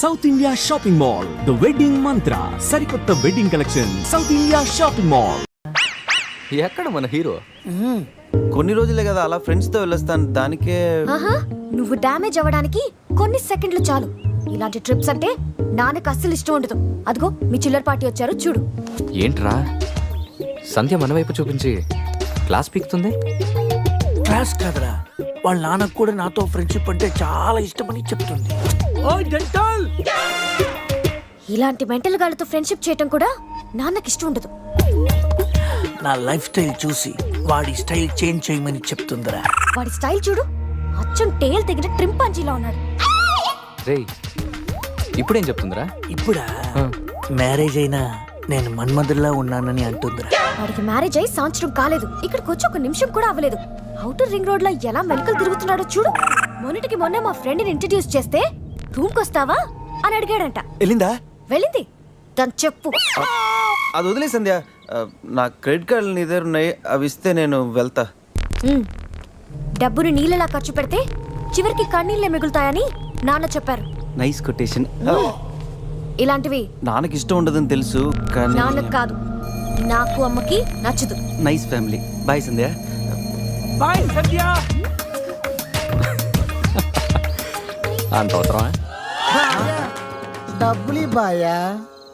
South India shopping mall the wedding Mantra సరికొత్త wedding collection South India shopping mall ఎక్కడ మన hero? కొన్ని రోజులే కదా అలా ఫ్రెండ్స్తో వెళ్ళొస్తాను దానికే ఆహా నువ్వు డ్యామేజ్ అవ్వడానికి కొన్ని సెకండ్లు చాలు. ఇలాంటి ట్రిప్స్ అంటే నాన్నకు అస్సలు ఇష్టం ఉండదు. అదిగో మీ చిల్లర పార్టీ వచ్చారు చూడు. ఏంట్రా? సంధ్య మన వైపు చూపించి క్లాస్ పీకుతుంది? క్లాస్ కాదురా. వాళ్ళ నాన్నకు కూడా నాతో ఫ్రెండ్షిప్ అంటే చాలా ఇష్టమని చెప్తుంది. ఇలాంటి మెంటల్ గాళ్ళతో ఫ్రెండ్షిప్ చేయటం కూడా నాన్నకి ఇష్టం ఉండదు. నా లైఫ్ స్టైల్ చూసి వాడి స్టైల్ చేంజ్ చేయమని చెప్తుందిరా. వాడి స్టైల్ చూడు. అచ్చం టేల్ తెగిన ట్రింపాంజీలా ఉన్నాడు. రేయ్ ఇప్పుడేం చెప్తుందిరా? ఇప్పుడా? మ్యారేజ్ అయినా నేను మన్మధుల్లా ఉన్నానని అంటుందిరా. వాడికి మ్యారేజ్ అయి సంవత్సరం కాలేదు. ఇక్కడికి వచ్చి ఒక నిమిషం కూడా అవ్వలేదు. అవుటర్ రింగ్ రోడ్లో ఎలా మెలకలు తిరుగుతున్నాడో చూడు. మొన్నటికి మొన్న మా ఫ్రెండ్ని ఇంట్రడ్యూస్ చేస్తే రూమ్ వస్తావా అని అడిగాడంట. వెళ్ళిందా వెళ్ళింది. దాని చెప్పు. అది వదిలే సంధ్య. నా క్రెడిట్ కార్డులు నీ దగ్గర ఉన్నాయి. అవి ఇస్తే నేను వెళ్తా. ఉమ్. డబ్బుని నీళ్ళలా ఖర్చు పెడితే చివరికి కన్నీళ్ళే మిగులుతాయని నాన్న చెప్పారు. Nice quotation. ఇలాంటివి నాన్నకి ఇష్టం ఉండదని తెలుసు కానీ నాన్నకు కాదు. నాకు అమ్మకి నచ్చదు. Nice family. Bye Sandhya. Bye Satya అంత అవసరమా? డబ్బులు బాయా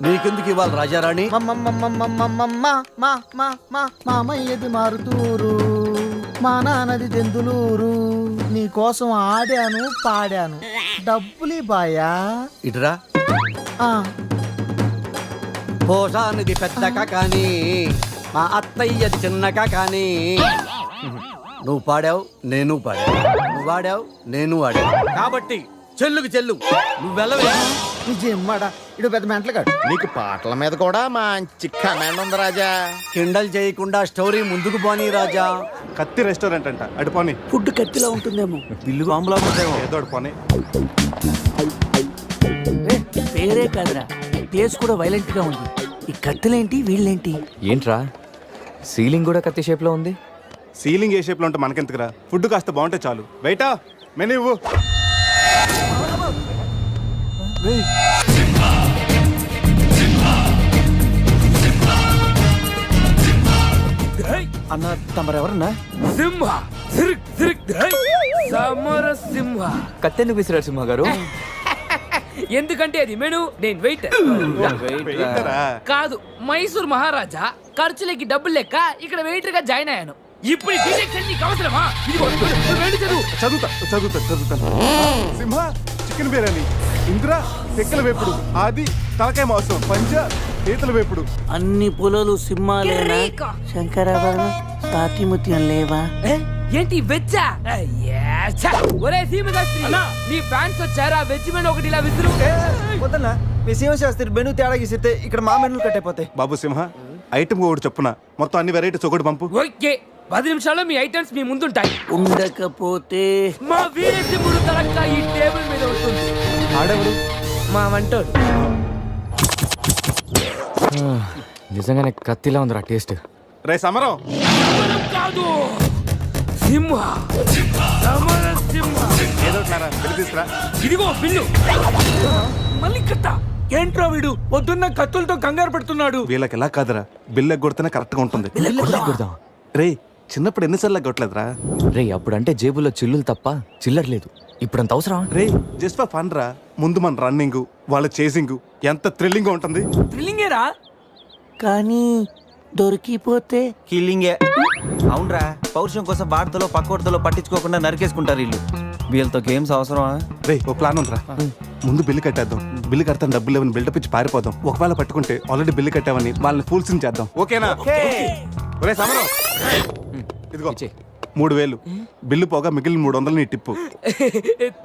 నీకెందుకు ఇవ్వాలి రాజారాణి? మామయ్యది మారుతూరు మా నాన్నది దెందులూరు నీ కోసం ఆడాను పాడాను. డబ్బులు బాయా ఇటురా. ఆ, పోషానిది పెద్దక కానీ మా అత్తయ్యది చిన్నక కానీ. నువ్వు పాడావు నేను పాడావు నువ్వు వాడావు నేను వాడావు కాబట్టి చెల్లుకి చెల్లు నువ్వు వెళ్ళవే. ఇడు పెద్ద మెంటలుగాడు నీకు పాటల మీద కూడా మంచి కమాండ్ ఉంది రాజా. కిండల్ చేయకుండా స్టోరీ ముందుకు పోనీ రాజా. కత్తి రెస్టారెంట్ అంట. అటు పోనీ. ఫుడ్ కత్తిలా ఉంటుందేమో. బిల్లు బాంబులా ఉంటాయేమో ఏదో అటు పోనీ. ఏ, పేరే కాదురా. ప్లేస్ కూడా వైలెంట్గా ఉంది. ఈ కత్తులేంటి వీళ్ళేంటి? ఏంట్రా? సీలింగ్ కూడా కత్తి షేప్లో ఉంది? సీలింగ్ ఏ షేప్లో ఉంటే మనకెందుకురా? ఫుడ్ కాస్త బాగుంటే చాలు. బయట మెనూ ఇవ్వు. అన్న తమరెవరన్నా? సింహ. సిరిక్ సిరిక్. సమర సింహ. కత్తెందుకు విసిరాడు సింహ గారు? ఎందుకంటే అది మెను నేను వెయిట్ వెయిటరా? కాదు మైసూర్ మహారాజా ఖర్చులకి డబ్బులు లెక్క ఇక్కడ వెయిటర్గా జాయిన్ అయ్యాను. ఇప్పుడు అవసరమా? చదువుతా చదువుతా చదువుతాను సింహ చికెన్ బిర్యానీ. ఇంద్ర తెక్కల వేపుడు. ఆది తలకాయ మాంసం. పంజ పీతల వేపుడు. అన్ని పొలాలు సింహాలేనా. శంకరాభరణ సాతిముత్యం లేవా? ఏంటి వెజ్జా! ఒరే సీమశాస్త్రి. నీ ఫ్యాన్స్ వచ్చారా? వెజ్ మెను ఒకటి ఇలా విసురు. వద్దన్నా. మీ శాస్త్రి మెనూ తేడా గీసితే ఇక్కడ మా మెనూ కట్టయిపోతాయి బాబు సింహ ఐటమ్ ఒకటి చెప్పున? మొత్తం అన్ని వెరైటీస్ ఒకటి పంపు. ఓకే. పది నిమిషాల్లో మీ ఐటమ్స్ మీ ముందుంటాయి. ఉండకపోతే మా వీరసింహుడు తలక్క ఈ టేబుల్ మీద ఉంటుంది. ఆడెవడు మా వంటోడు. నిజంగానే కత్తిలా ఉందిరా టేస్ట్. రే సమరం. సమరం కాదు. సింహ. సమర సింహ. ఏదో ఒకటిరా, వెళ్ళి తీసుకురా. ఇదిగో బిల్లు. మళ్ళీ కట్ట ఏంట్రా వీడు? పొద్దున్న కత్తులతో కంగారు పెడుతున్నాడు. వీళ్ళకి ఎలా కాదురా? బిల్ ఎగ్గొడితేనే కరెక్ట్గా ఉంటుంది కొడదాం రే చిన్నప్పుడు ఎన్నిసార్లు ఎగ్గొట్టలేదురా రే అప్పుడంటే జేబులో చిల్లులు తప్ప చిల్లర లేదు. ఇప్పుడంత అవసరం రే జస్ట్ ఫర్ ఫన్ రా ముందు మన రన్నింగ్ వాళ్ళ చేసింగ్. ఎంత థ్రిల్లింగ్ ఉంటుంది. థ్రిల్లింగేరా? కానీ దొరికిపోతే కిల్లింగే. అవునరా పౌరుషం కోసం వార్తలో పక్కోడతలో పట్టించుకోకుండా నరికేసుకుంటారు వీళ్ళు. వీళ్ళతో గేమ్స్ అవసరమా? రే ఓ ప్లాన్ ఉందిరా. ముందు బిల్లు కట్టేద్దాం. బిల్లు కడతాం డబ్బులు లేవని బిల్డప్ ఇచ్చి పారిపోదాం. ఒకవేళ పట్టుకుంటే ఆల్రెడీ బిల్లు కట్టామని వాళ్ళని ఫూల్స్ చేద్దాం. ఓకేనా? ఒరే సమరం. ఇదిగో. మూడు వేలు బిల్లు పోగా మిగిలిన మూడు వందలు నీ టిప్పు.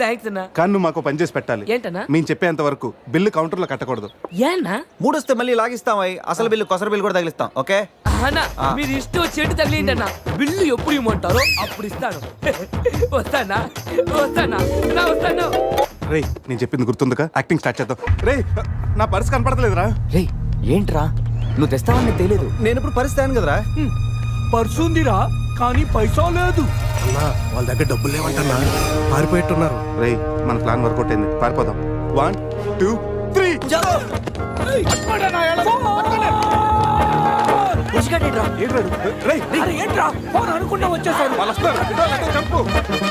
థ్యాంక్స్ అన్నా. కానీ నువ్వు మాకు పని చేసి పెట్టాలి. ఏంటన్నా? మేము చెప్పేంత వరకు బిల్లు కౌంటర్లో కట్టకూడదు. ఏనా? మూడు వస్తే మళ్ళీ లాగిస్తాం అయ్యి. అసలు బిల్లు కొసర బిల్లు కూడా తగిలిస్తాం ఓకే? అన్నా మీరు ఇష్టం వచ్చేటి తగిలిండి అన్న బిల్లు ఎప్పుడు ఇమ్మంటారో అప్పుడు ఇస్తాను. వస్తానా? వస్తానా? నా వస్తాను? రే నేను చెప్పింది గుర్తుందిగా? యాక్టింగ్ స్టార్ట్ చేద్దాం. రే నా పర్స్ కనపడతలేదురా. రే ఏంట్రా? నువ్వు తెస్తావని తెలియదు. నేను ఇప్పుడు పరిస్థితి కదరా. పర్సుందిరా కానీ పైసా లేదు. వాళ్ళ దగ్గర డబ్బులు లేవంటున్నా పారిపోయేట్టున్నారు. రే మన ప్లాన్ వర్కౌట్ అయింది. పారిపోదాం. వన్ టూ త్రీ ఏంట్రా? ఫోన్ అనుకుంటా వచ్చేసారు వాళ్ళు వస్తారు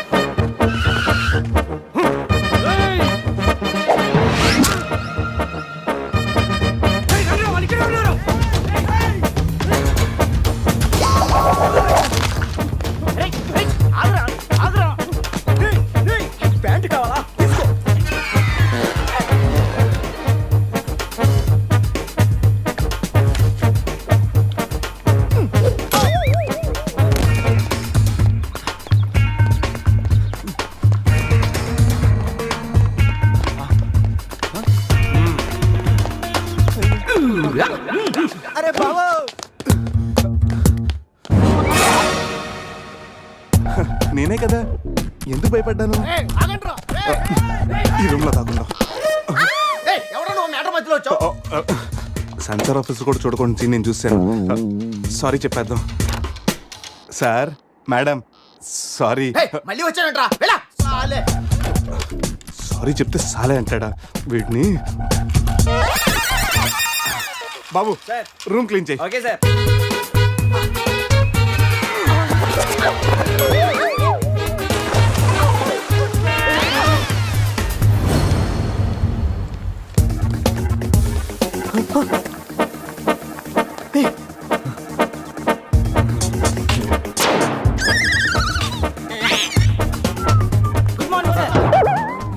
నేనే కదా. ఎందుకు భయపడ్డాను? ఈ రూమ్లో కాకుండా ఎవడో నువ్వు మేటర్ మధ్యలో వచ్చావు? సెన్సార్ ఆఫీస్ కూడా చూడకుండా నేను చూశాను. సారీ చెప్పేద్దాం. Sir madam sorry. మళ్ళీ వచ్చానంట్రా. వెళ్ళా. సాలే. సారీ చెప్తే సాలే అంటాడా వీడిని? బాబు రూమ్ క్లీన్ చేయి. Okay sir.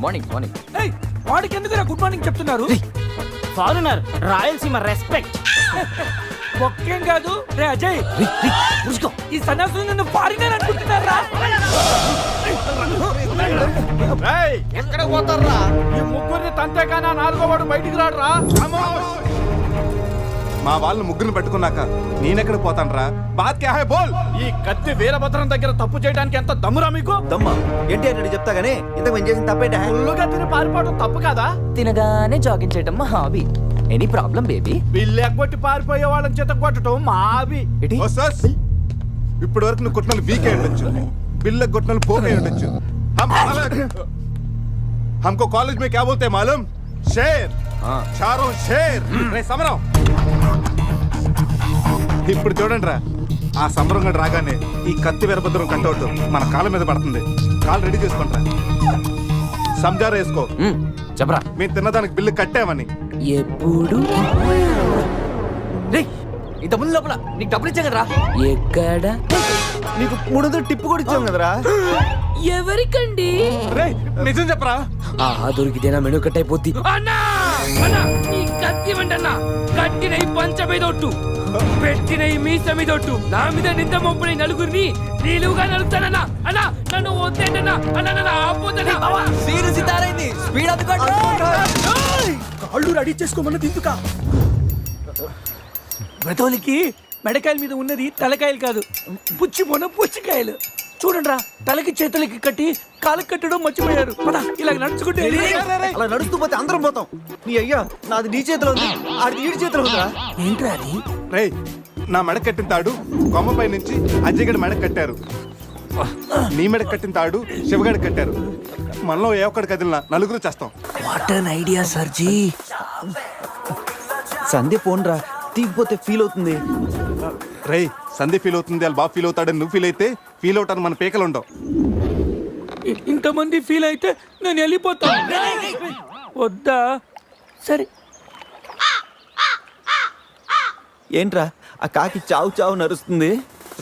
Morning morning. ఏయ్, వాడికి ఎందుకు గుడ్ మార్నింగ్ చెప్తున్నారు? Foreigner Rayalaseema respect. ఒక్కేం కాదు రే అజయ్. ఈ సన్యాసులు నన్ను ఫారినర్ అనుకుంటున్నారా? ఎక్కడ పోతారా ఈ ముగ్గురిని తంతేగానా నాలుగో వాడు బయటికి రాడురా? మా వాళ్ళని ముగ్గురిని పట్టుకున్నాక నేనెక్కడ పోతాను బాత్ క్యా హై బోల్ ఈ కత్తి వీరభద్రం దగ్గర తప్పు చేయడానికి ఎంత దమ్మురా మీకు దమ్మ ఏంటి అన్నాడు చెప్తా గానీ ఇంతకు మేము చేసిన తప్పేంట ఫుల్లుగా తిని పారిపోవడం తప్పు కదా తినగానే జాగింగ్ చేయడం మా hobby any problem baby bill ఎగ్గొట్టి పారిపోయే వాళ్ళని చేత కొట్టడం మా హాబీ ఏంటి ఓ సస్ ఇప్పటి వరకు నువ్వు కొట్టిన వీక్ అయి ఉండొచ్చు బిల్ల కొట్టిన పోక్ అయి ఉండొచ్చు हम अलग हमको कॉलेज में क्या बोलते हैं मालूम शेर చారు షేర్. రే సమరం. ఇప్పుడు చూడండి రా ఆ సమరం గడు రాగానే ఈ కత్తి వీరభద్రం కట్అవుట్ మన కాళ్ళ మీద పడుతుంది. కాలు రెడీ చేసుకుంటా. సంజారా వేసుకో. చెప్పరా. మేము తిన్నదానికి బిల్లు కట్టామని. ఎప్పుడు? ఇంత ముందు లోపల. నీకు డబ్బులు ఇచ్చాం కదరా. ఎక్కడ? నీకు మూడు టిప్పు కూడా ఇచ్చాం కదరా. ఎవరికండి? రే నిజం చెప్పరా? ఆ దొరికితేనా మెను కట్ అయిపోద్ది. అన్నా అన్నా ఈ కత్తి ఇవ్వండన్నా కట్టిన ఈ పంచ మీద ఒట్టు పెట్టిన ఈ మీస మీద ఒట్టు నా మీద నింద మోపిన ఈ నలుగురిని నిలువుగా నలుపుతానన్నా. అన్నా నన్ను వద్దేంటన్నా అన్నా నన్ను ఆపోతన్నా సీరియస్ ఇతారైంది స్పీడ్ అందుకోండి కాళ్ళు రెడీ చేసుకోమన్నది ఎందుకా బ్రతోలికి మెడకాయల మీద ఉన్నది తలకాయలు కాదు పుచ్చి మొన చూడండిరా తలకి చేతులకి కట్టి కాళ్ళకి కట్టడం మర్చిపోయారు. పద ఇలా నడుచుకుంటే అలా నడుస్తూ పోతే అందరం పోతాం. నీ అయ్యా నాది నీ చేతిలో ఉంది. ఆడి ఈడి చేతిలో ఉందిరా. ఏంట్రా అది? రే నా మెడ కట్టిన తాడు కొమ్మపై నుంచి అజ్జగడి మెడ కట్టారు. నీ మెడ కట్టిన తాడు శివగడ కట్టారు. మనలో ఏ ఒక్కడి కదిలినా నలుగురు చేస్తాం. What an idea సర్జీ Sandhya phone రా తీగిపోతే ఫీల్ అవుతుంది. రే సంధి ఫీల్ అవుతుంది వాళ్ళు బాగా ఫీల్ అవుతాడని నువ్వు ఫీల్ అయితే ఫీల్ అవుతాను మన పేకలు ఉండవు. ఇంతమంది ఫీల్ అయితే నేను వెళ్ళిపోతాను వద్దా? సరే. ఏంట్రా ఆ కాకి చావు చావు నరుస్తుంది?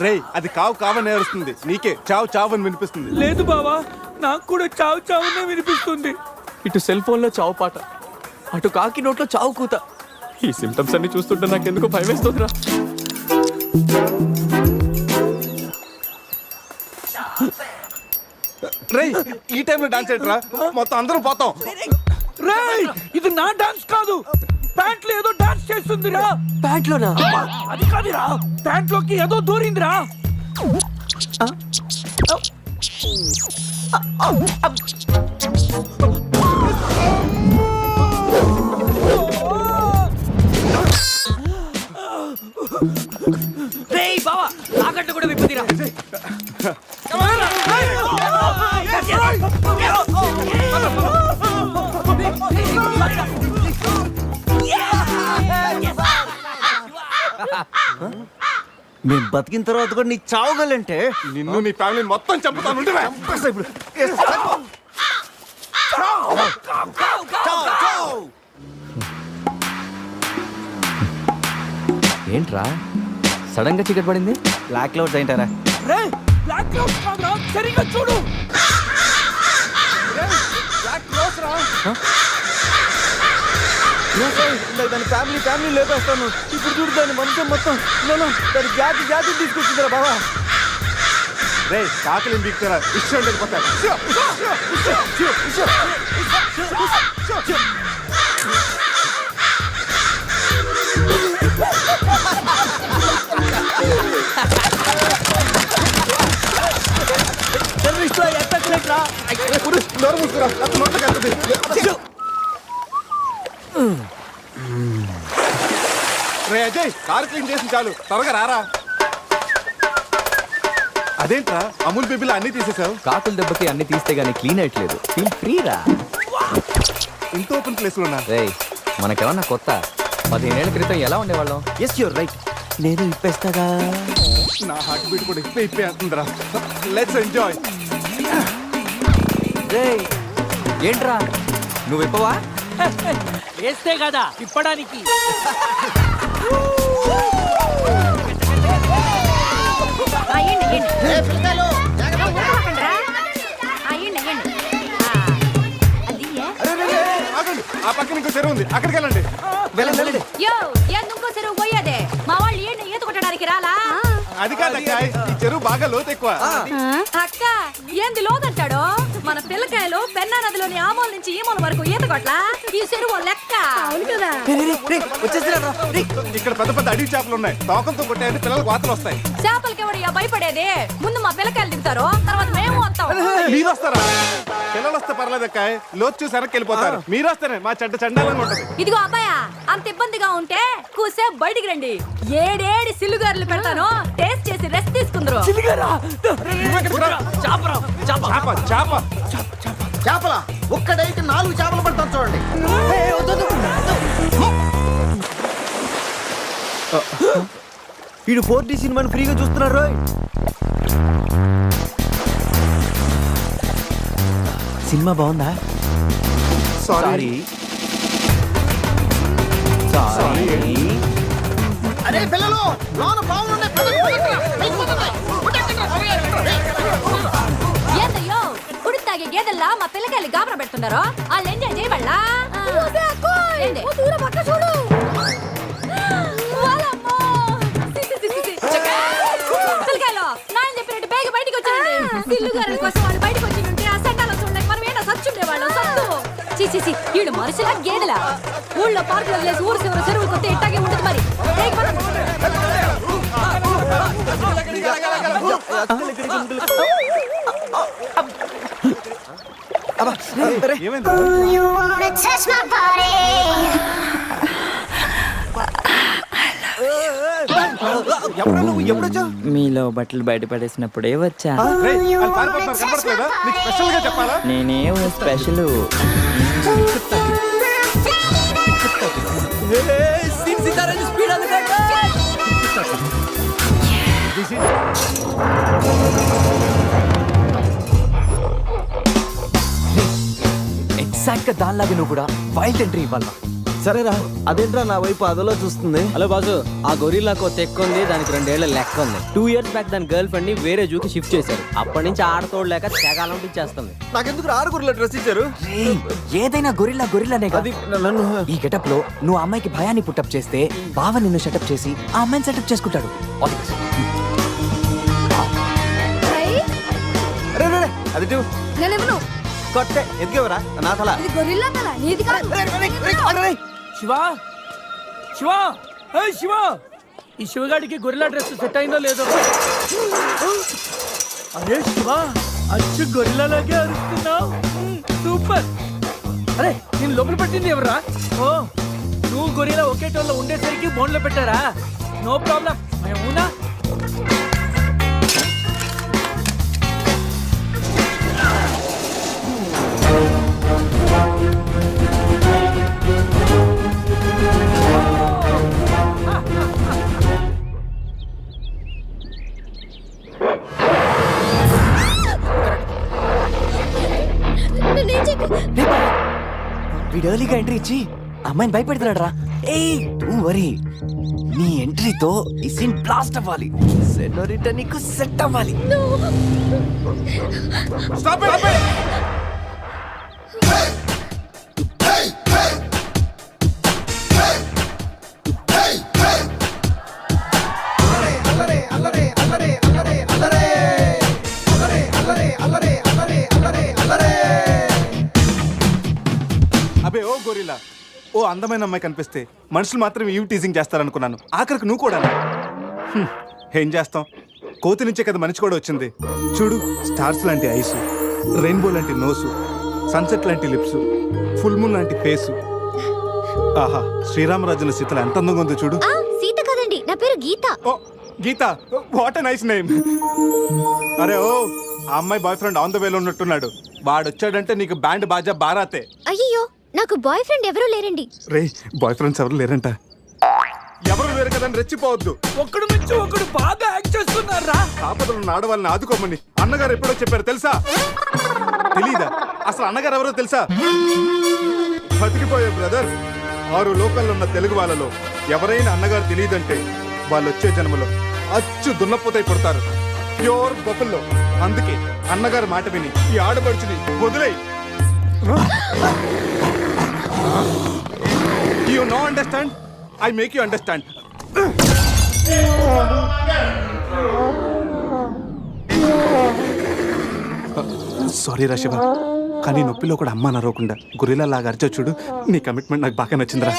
రే అది కావు కావని ఏడుస్తుంది నీకే చావు చావు అని వినిపిస్తుంది. లేదు బావా నాకు కూడా చావు చావునే వినిపిస్తుంది. ఇటు సెల్ ఫోన్లో చావు పాట అటు కాకి నోట్లో చావు కూత. ఈ సిమ్టమ్స్ అన్ని చూస్తుంటే నాకు ఎందుకు భయం వేస్తుందిరా రే ఈ టైంలో డాన్స్ ఏంట్రా మొత్తం అందరం పోతాం. రేయ్ ఇది నా డాన్స్ కాదు. ప్యాంట్లో ఏదో డాన్స్ చేస్తుందిరా. ప్యాంట్ లోనా అది కాదురా. ప్యాంట్లోకి ఏదో దూరిందిరా. రేయ్ తీరా మేము బతికిన తర్వాత కూడా నీ చావగలంటే నిన్ను నీ ఫ్యామిలీ మొత్తం చంపుతాను ఏంట్రా? సడన్గా చీకటి పడింది బ్లాక్ క్లౌడ్స్ ఏంటారా రే బ్లాక్ క్లౌడ్స్ కాదురా సరిగ్గా చూడు దాని ఫ్యామిలీ ఫ్యామిలీ లేపేస్తాను ఇప్పుడు చూడు దాని వంశం మొత్తం నేను దాని జాతి జాతి తీసుకొచ్చిందిరా బాబా రే కాకలి బీక్తారా ఇష్టం ఉండదు రే అజయ్ కార్ క్లీన్ చేసి చాలు త్వరగా రారా అదేంట్రా? అమూల్ బేబీలో అన్ని తీసేసావు కాకుల దెబ్బకి అన్ని తీస్తే గానీ క్లీన్ అయ్యట్లేదు. ఫీల్ ఫ్రీ రా ఇంత ఓపెన్ ప్లేస్ ఉన్నా రేయ్ మనకేమన్నా కొత్త? పదిహేనేళ్ళ క్రితం ఎలా ఉండేవాళ్ళం? ఎస్ యూర్ రైట్ నేను ఇప్పేస్తాగా? నా హార్ట్ బీట్ కూడా ఇప్పే ఇప్పే అంటుందిరా. లెట్స్ ఎంజాయ్ ఏంట్రా? నువ్వు ఇప్పవా? వేస్తే కదా ఇప్పడానికి. ఆ, పక్కన ఇంకో చెరువు ఉంది. అక్కడికి వెళ్ళండి. వెళ్ళండి యో ఎందుకో చెరువు పోయేదే? మా కొట్టడానికి రాలా? అది కాదక్క ఈ చెరువు బాగా లోతు ఎక్కువ అక్క ఏంది లోదంటాడు మన పిల్లకాయలు పెన్నా నదిలోని ఆమోల నుంచి ఈమోల వరకు ఈత కొట్ల ఈ చెరువు లెక్క అవును కదా వచ్చేసిరా ఇక్కడ పెద్ద పెద్ద అడవి చేపలు ఉన్నాయి తోకంతో కొట్టాయంటే పిల్లలకు వాతలు వస్తాయి చేపలకి ఎవడయ్యా భయపడేది ముందు మా పిల్లకాయలు దిగుతారు తర్వాత మేము వస్తాం మీరు వస్తారా పిల్లలు వస్తే పర్లేదు అక్క లోతు చూసి వెనక్కి వెళ్ళిపోతారు మీరు వస్తేనే మా చెడ్డ చండాలంగా ఉంటది ఇదిగో అబ్బాయా అంత ఇబ్బందిగా ఉంటే కూసే బయటికి రండి ఏడేడి సిల్లుగారులు పెడతాను టేస్ట్ చేసి రెస్ట్ తీసుకుందరు చాపరా చాప చేప చేప చేపల? ఒక్కడైతే నాలుగు చేపలు పడతాను చూడండి. వీడు ఫోర్ డి సినిమాని ఫ్రీగా చూస్తున్నారు రోయ్. సినిమా బాగుందా? సారీ సారీ అరే పిల్లలు లోన పావులు గేదెల్లా మా పిల్లకాయలు గాబర పెడుతున్నారు? వాళ్ళు ఎంజాయ్ సి. పిల్లకాయలు, నాయన చెప్పినట్టు బేగ బయటికి వచ్చేయండి. సిల్లుగారుల కోసం వాళ్ళు బయటికి వచ్చి ఉంటే ఆ సండాలు చూడలేక మనం ఏంటో సచ్చుండేవాళ్ళం సత్తు చి చి చి. ఈడు మనుషులా గేదెలా? ఊళ్ళో పార్కులు వదిలేసి ఊరు చివరి చెరువులు కొత్త మీలో బట్టలు బయట పడేసినప్పుడే వచ్చా. నేనేం స్పెషల్ స్పీడ్ ఎగ్జాక్ట్గా దానిలాగే నువ్వు కూడా వైల్డ్ ఎంట్రీ ఇవ్వాలి సరేరా అదేంట్రా నా వైపు అదలో చూస్తుంది? హలో బాజు ఆ గొరిల్లాకు తెక్క ఉంది దానికి రెండేళ్ళ లెక్క ఉంది టూ ఇయర్స్ బ్యాక్ దాని గర్ల్ ఫ్రెండ్ని వేరే జూకి షిఫ్ట్ చేశారు. అప్పటి నుంచి ఆడతోడలేక తెగాలంటించేస్తుంది నాకెందుకు ఆరుగురులో డ్రెస్ ఇచ్చారు? ఏదైనా గొరిల్లా గొరిల్లానే కదా. అది నన్ను ఈ గెటప్లో నువ్వు అమ్మాయికి భయాన్ని పుట్టప్ చేస్తే బావ నిన్ను సెటప్ చేసి ఆ అమ్మాయిని సెటప్ చేసుకుంటాడు. అది కొట్టే ఎందుకెవరా నా తల. ఇది గొరిల్లా తల? నీది కాదు. శివ? శివ? ఏ శివ! ఈ శివగాడికి గొరిల్లా డ్రెస్ సెట్ అయిందో లేదో? అరే శివ అచ్చు గొరిల్లాలాగే అరుస్తున్నావు. సూపర్. అరే నేను లోపల పెట్టింది ఎవరా ఓ నువ్వు గొరిల్లా ఒకే టోన్లో ఉండేసరికి బోన్లో పెట్టారా? No problem. వీడు ఎర్లీగా ఎంట్రీ ఇచ్చి అమ్మాయిని భయపెడుతున్నాడు రా ఏ టూ వరీ నీ ఎంట్రీతో ఈ సీన్ బ్లాస్ట్ అవ్వాలి. సెనోరిటా నీకు సెట్ అవ్వాలి. అందమైన అమ్మాయి కనిపిస్తే మనుషులు మాత్రం ఈవ్ టీజింగ్ చేస్తారనుకున్నాను. ఆఖరికి నువ్వు కూడా ఏం చేస్తాం? కోతి నుంచే కదా మనిషి కూడా వచ్చింది. చూడు స్టార్స్ లాంటి ఐసు రెయిన్బో లాంటి నోసు సన్సెట్ లాంటి లిప్స్ ఫుల్ మూన్ లాంటి ఫేసు ఆహా శ్రీరామరాజుల సీతలు ఎంత అందంగా ఉందో చూడు. సీత కదండి నా పేరు గీత. ఓ గీత వాట్ నైస్ నేమ్ అరే ఓ ఆ అమ్మాయి బాయ్ ఫ్రెండ్ ఆన్ ద వేలో ఉన్నట్టున్నాడు. వాడు వచ్చాడంటే నీకు బ్యాండ్ బాజా బారాతే. అయ్యో నాకు బాయ్ ఫ్రెండ్ ఎవరూ లేరండి. రే బాయ్ ఫ్రెండ్స్ ఎవరు లేరంట. ఎవరు లేరు కదా అని రెచ్చిపోవద్దు. ఒక్కడు నుంచి ఒకడు బాగా యాక్ట్ చేస్తున్నారా? ఆపదలు ఉన్న ఆడవాళ్ళని ఆదుకోమని అన్నగారు ఎప్పుడో చెప్పారు తెలుసా? తెలీదా? అసలు అన్నగారు ఎవరో తెలుసా? బతికిపోయే బ్రదర్ ఆరు లోకల్లో ఉన్న తెలుగు వాళ్ళలో ఎవరైనా అన్నగారు తెలియదంటే వాళ్ళు వచ్చే జన్మలో అచ్చు దున్నపోతై పుడతారు. ప్యూర్ బొఫల్లో అందుకే అన్నగారు మాట విని ఈ ఆడపడుచుని వదిలేయి. You no understand I make you understand sorry రా శివ కానీ నొప్పిలో కూడా అమ్మ నరవకుండా గురిలా లాగా అరిచా చూడు నీ కమిట్మెంట్ నాకు బాగా నచ్చిందిరా.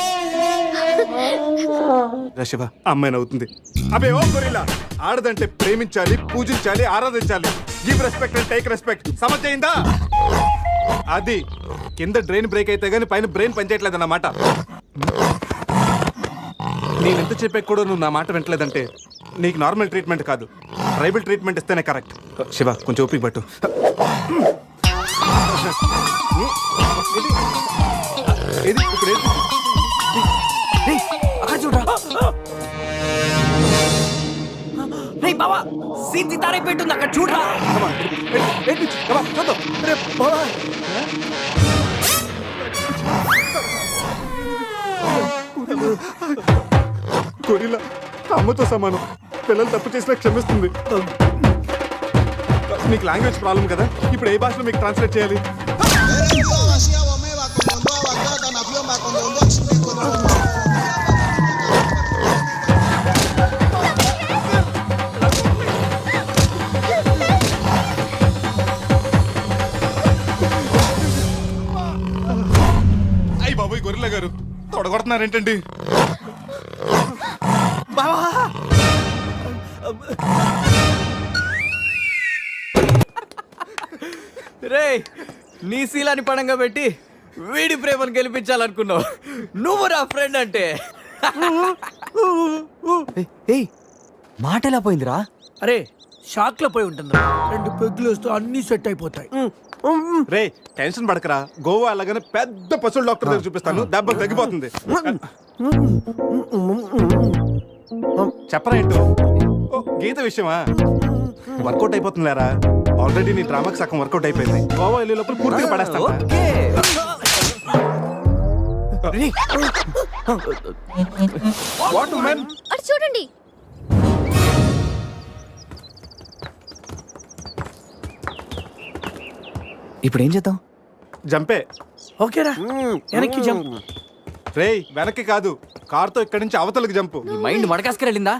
రా శివ అమ్మాయి నవ్వుతుంది. అబే ఓ గొరిలా ఆడదంటే ప్రేమించాలి పూజించాలి ఆరాధించాలి. Give respect and take respect సమర్థయిందా అది కింద డ్రైన్ బ్రేక్ అయితే గానీ పైన బ్రెయిన్ పనిచేయట్లేదు అన్నమాట నేను ఎంత చెప్పా కూడా నువ్వు నా మాట వింటలేదంటే నీకు నార్మల్ ట్రీట్మెంట్ కాదు ట్రైబల్ ట్రీట్మెంట్ ఇస్తేనే కరెక్ట్ శివ కొంచెం ఓపిక పట్టు ఇది ఇప్పుడు ఏయ్ బావా సీన్ తారే పెట్టుంది అక్కడ చూడరా Come చూద్దాం. రే, బావా. అమ్మతో సమానం పిల్లలు తప్పు చేసినా క్షమిస్తుంది మీకు లాంగ్వేజ్ ప్రాబ్లం కదా ఇప్పుడు ఏ భాషలో మీకు ట్రాన్స్లేట్ చేయాలి తొడగొడుతున్నారేంటండి రే నీ శీలాన్ని పడంగా పెట్టి వీడి ప్రేమను గెలిపించాలనుకున్నావు. నువ్వు నా ఫ్రెండ్ అంటే. ఏయ్ మాట ఎలా పోయిందిరా? అరే షాక్లో పోయి ఉంటుంది? రెండు పెగ్గులు వస్తూ అన్ని సెట్ అయిపోతాయి. రే టెన్షన్ పడకరా. గోవా అలాగనే పెద్ద పశువుల డాక్టర్ దగ్గర చూపిస్తాను. దెబ్బ తగ్గిపోతుంది. చెప్పరా ఏంటో? ఓ, గీత విషయమా? వర్కౌట్ అయిపోతుంది లేరా ఆల్రెడీ నీ డ్రామాకి సగం వర్కౌట్ అయిపోయింది. గోవా వెళ్ళే లోపల పూర్తిగా పడేస్తాను. ఓకే. రేయ్, వాట్ మెన్ అటు చూడండి. ఇప్పుడు ఏం చేద్దాం? జంపే. ఓకేరా. వెనక్కి జంప్. రేయ్ వెనక్కి కాదు. కార్తో ఇక్కడి నుంచి అవతలకి జంపు. నీ మైండ్ మడకాసుకు వెళ్ళిందా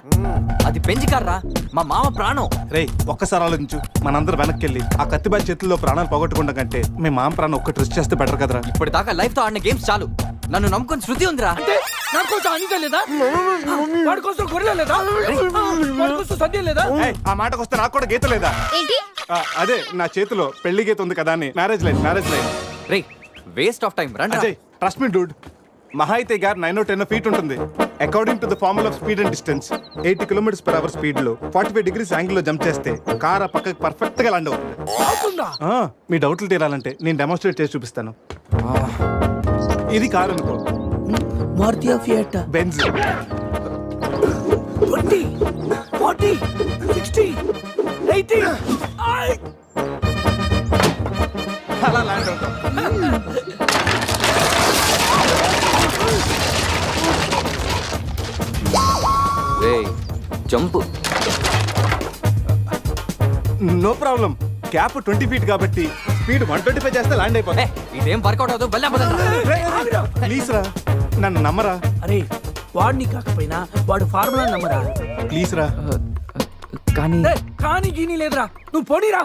అది పెంచి కార్రా. మా మామ ప్రాణం. రేయ్ ఒక్కసారి ఆలోచించు. మనందరం వెనక్కి వెళ్ళి ఆ కత్తిబాయి చేతుల్లో ప్రాణాలు పోగొట్టుకుంటాం కంటే మీ మామ ప్రాణం ఒక్క ట్రిస్ట్ చేస్తే బెటర్ కదరా. ఇప్పటిదాకా లైఫ్తో ఆడిన గేమ్స్ చాలు. నన్ను నమ్ముకొని శృతి ఉందిరా. అంటే నా కోసం అనిత లేదా? వాడి కోసం గొర్రె లేదా? వాడి కోసం సద్య లేదా? ఏయ్, ఆ మాటకు వస్తే నాకు కూడా గీత లేదా? ఏంటి? ఆ, అదే నా చేతిలో పెళ్ళి గీత ఉంది కదా అని. మ్యారేజ్ లైన్ మ్యారేజ్ లైన్ రే వేస్ట్ ఆఫ్ టైం రండి అజయ్ ట్రస్ట్ మీ డూడ్ మహా అయితే గారు నైన్ టెన్ ఫీట్ ఉంటుంది. According to the formula of speed and distance eighty kilometres per hour స్పీడ్లో ఫార్టీ ఫైవ్ డిగ్రీస్ యాంగిల్లో జంప్ చేస్తే కార్ ఆ పక్కకి పర్ఫెక్ట్గా ల్యాండ్ అవుతుంది. మీ డౌట్లు తీరాలంటే నేను డెమోన్స్ట్రేట్ చేసి చూపిస్తాను. ఇది కారు అనుకో. Maruti of at Benz twenty forty sixty eighty. అలా ల్యాండ్ అవుతాం. రే jump. No problem gap twenty feet కాబట్టి స్పీడ్ వన్ ట్వంటీ ఫైవ్ చేస్తే ల్యాండ్ అయిపోతుంది. ఇదేం వర్కౌట్ అవుతుంది ప్లీజ్ రా. నన్ను నమ్మరా? అరే వాడిని కాకపోయినా వాడు ఫార్ములా నమ్మరా? ప్లీజ్ రా. కానీ కానీ గీనీ లేదురా. నువ్వు పోనీరా.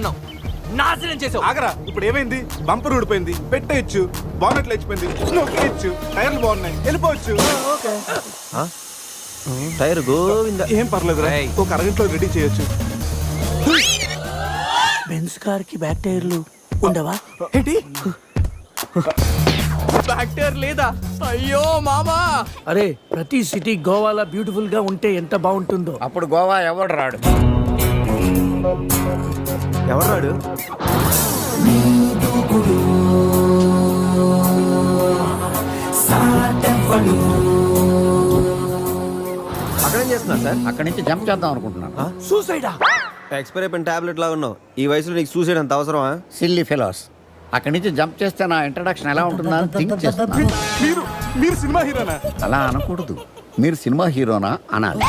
అన్నావు నాశనం చేసావు. ఆగరా ఇప్పుడు ఏమైంది? బంపర్ ఊడిపోయింది పెట్టేయచ్చు బానెట్ లేచిపోయింది నొక్కేయచ్చు టైర్లు బాగున్నాయి వెళ్ళిపోవచ్చు టైర్ గోవింద. ఏం పర్లేదు. ఒక అరగంటలో రెడీ చేయొచ్చు. బెన్స్ కార్కి బ్యాక్ టైర్లు ఉండవా? ఏంటి? బ్యాక్టీరియా లేదా? అయ్యో మామా! అరే ప్రతి సిటీ గోవాలో బ్యూటిఫుల్గా ఉంటే ఎంత బాగుంటుందో. అప్పుడు గోవా ఎవడు రాడు? ఎవరు రాడు అక్కడేం చేస్తున్నారు సార్? అక్కడి నుంచి జంప్ చేద్దాం అనుకుంటున్నాను. సూసైడా ఎక్స్పైర్ అయిపోయిన టాబ్లెట్ లాగా ఉన్నావు. ఈ వయసులో నీకు చూసేయడం అంత అవసరమా? సిల్లీ ఫెలోస్ అక్కడి నుంచి జంప్ చేస్తే నా ఇంట్రడక్షన్ ఎలా ఉంటుందా అని థింక్ చేస్తున్నాను మీరు మీరు సినిమా హీరోనా? అలా అనకూడదు. మీరు సినిమా హీరోనా అనాలి.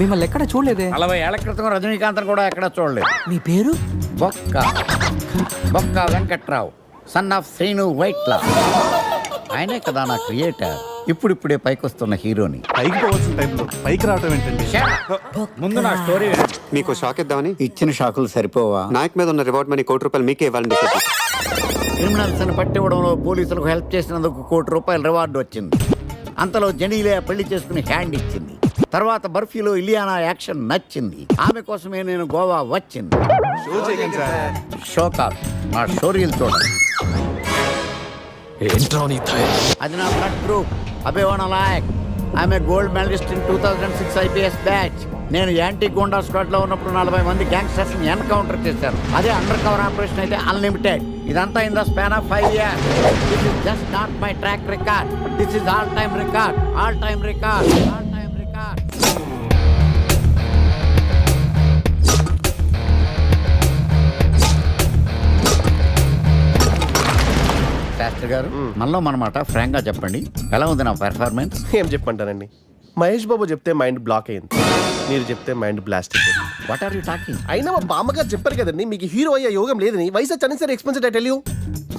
మిమ్మల్ని ఎక్కడ చూడలేదే? నలభై ఏళ్ళ క్రితం రజనీకాంత్ కూడా ఎక్కడ చూడలేదు. మీ పేరు? బొక్క. బొక్క వెంకట్రావు సన్ ఆఫ్ శ్రీను వైట్లా ఆయనే కదా నా క్రియేటర్ ఇప్పుడిప్పుడే పైకొస్తున్న హీరోని. పైకి పోవాల్సిన టైంలో పైకి రావటం ఏంటండి? ముందు నా స్టోరీ మీకు షాక్ ఇద్దామని? ఇచ్చిన షాకులు సరిపోవా? నాయక్ మీద ఉన్న రివార్డ్ మనీ కోటి రూపాయలు మీకే ఇవ్వాలని. క్రిమినల్స్ని పట్టివ్వడంలో పోలీసులకు హెల్ప్ చేసినందుకు కోటి రూపాయల రివార్డు వచ్చింది. అంతలో జనీలే పెళ్ళి చేసుకుని హ్యాండ్ ఇచ్చింది. తర్వాత బర్ఫీలో ఇలియానా యాక్షన్ నచ్చింది. ఆమె కోసమే నేను గోవా వచ్చింది. షో కాదు నా స్టోరీలు చూడండి అది నా బ్లడ్ గ్రూప్. అభివన లాయక్ ఆమె gold medalist in two thousand six IPS batch. నేను యాంటీ గోండా స్క్వాడ్లో ఉన్నప్పుడు నలభై మంది గ్యాంగ్స్టర్స్ ఎన్కౌంటర్ చేశారు. అదే అండర్ కవర్ ఆపరేషన్ అయితే అన్లిమిటెడ్ ఇదంతా in the span of five years this is just not my track record this is all time record all time record all time record Shastri గారు మనలో మనమాట ఫ్రాంక్గా చెప్పండి. ఎలా ఉంది నా పెర్ఫార్మెన్స్ ఏం చెప్పంటానండి మహేష్ బాబు చెప్తే మైండ్ బ్లాక్ అయింది. మీరు చెప్తే మైండ్ బ్లాస్ట్ అయిపోయింది వాట్ ఆర్ యూ టాకింగ్ అయినా మా బామ్మగారు చెప్పారు కదండి మీకు హీరో అయ్యే యోగం లేదని. వయసు వచ్చాను సరే expensive tell you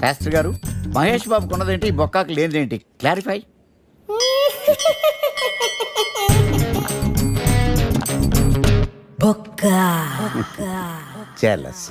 Shastri garu Mahesh బాబుకు ఉన్నదేంటి ఈ బొక్కాకు లేనిదేంటి? క్లారిఫై బొక్క చెలస్